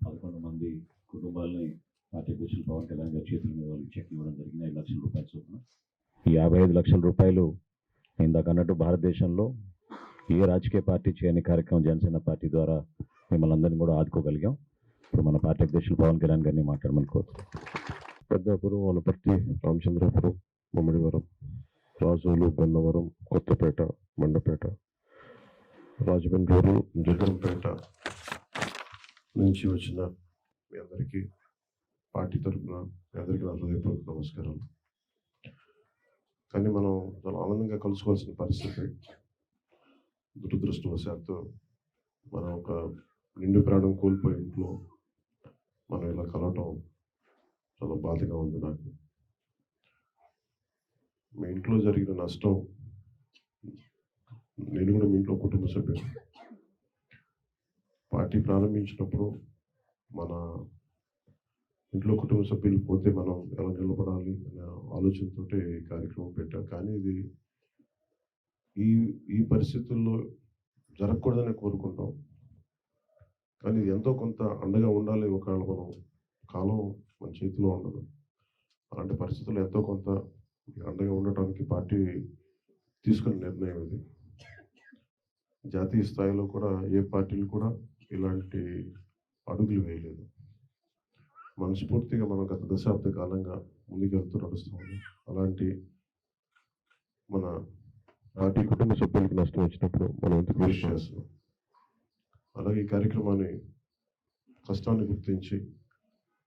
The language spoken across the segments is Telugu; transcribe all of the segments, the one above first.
పదకొండు మంది కుటుంబాలని పార్టీ అధ్యక్షులు పవన్ కళ్యాణ్ గారి చేతుల మీద వాళ్ళకి చెక్ ఇవ్వడం జరిగింది. ఐదు లక్షల రూపాయలు చొప్పున. ఈ యాభై ఐదు లక్షల రూపాయలు ఇందాక అన్నట్టు భారతదేశంలో ఏ రాజకీయ పార్టీ చేయని కార్యక్రమం జనసేన పార్టీ ద్వారా మిమ్మల్ని అందరినీ కూడా ఆదుకోగలిగాం. ఇప్పుడు మన పార్టీ అధ్యక్షులు పవన్ కళ్యాణ్ గారిని మాట్లాడమని కోరుతున్నాం. పెద్దాపురం వనపర్తి రామచంద్రాపురం ముమ్మడివరం రాజోలు గన్నవరం కొత్తపేట మండపేట రాజమండ్రి జగన్పేట నుంచి వచ్చిన మీ అందరికీ పార్టీ తరఫున మీ అందరికీ నా హృదయపూర్వక నమస్కారాలు. కానీ మనం చాలా ఆనందంగా కలుసుకోవాల్సిన పరిస్థితి దురదృష్టవశాత్తు మనం ఒక నిండు ప్రాణం కోల్పోయి ఇంట్లో మనం ఇలా కలవటం చాలా బాధగా ఉంది నాకు. మీ ఇంట్లో జరిగిన నష్టం నేను కూడా మీ ఇంట్లో కుటుంబ సభ్యులు. పార్టీ ప్రారంభించినప్పుడు మన ఇంట్లో కుటుంబ సభ్యులు పోతే మనం ఎలా నిలబడాలి అనే ఆలోచనతో కార్యక్రమం పెట్టాం. కానీ ఇది ఈ ఈ పరిస్థితుల్లో జరగకూడదని కోరుకుంటాం. కానీ ఇది ఎంతో కొంత అండగా ఉండాలి ఒకవేళ మనం కాలం మన చేతిలో ఉండదు. అలాంటి పరిస్థితుల్లో ఎంతో కొంత అండగా ఉండటానికి పార్టీ తీసుకున్న నిర్ణయం ఇది. జాతీయ స్థాయిలో కూడా ఏ పార్టీలు కూడా ఇలాంటి అడుగులు వేయలేదు. మనస్ఫూర్తిగా మనం గత దశాబ్ద కాలంగా ముందుకెళ్తూ నడుస్తాము అలాంటి మన పార్టీ కుటుంబ సభ్యులకు నష్టం వచ్చినప్పుడు మనం ఎందుకు కృషి చేస్తున్నాం. అలాగే ఈ కార్యక్రమాన్ని కష్టాన్ని గుర్తించి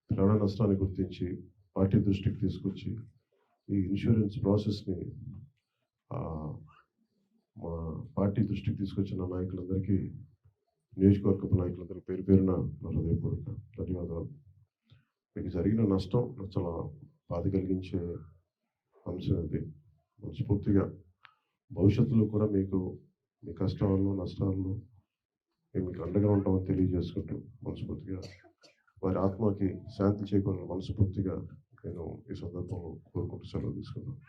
ప్రాణ నష్టాన్ని గుర్తించి పార్టీ దృష్టికి తీసుకొచ్చి ఈ ఇన్సూరెన్స్ ప్రాసెస్ని మా పార్టీ దృష్టికి తీసుకొచ్చిన నాయకులందరికీ నియోజకవర్గపు నాయకులందరికీ పేరు పేరున నా హృదయపూర్వక ధన్యవాదాలు. మీకు జరిగిన నష్టం చాలా బాధ కలిగించే అంశం అది మనస్ఫూర్తిగా భవిష్యత్తులో కూడా మీకు మీ కష్టాల్లో నష్టాల్లో మేము మీకు అండగా ఉంటామని తెలియజేసుకుంటూ మనస్ఫూర్తిగా వారి ఆత్మకి శాంతి చేకూరాలని మనస్ఫూర్తిగా నేను ఈ సందర్భంలో కోరుకుంటూ సెలవు తీసుకున్నాను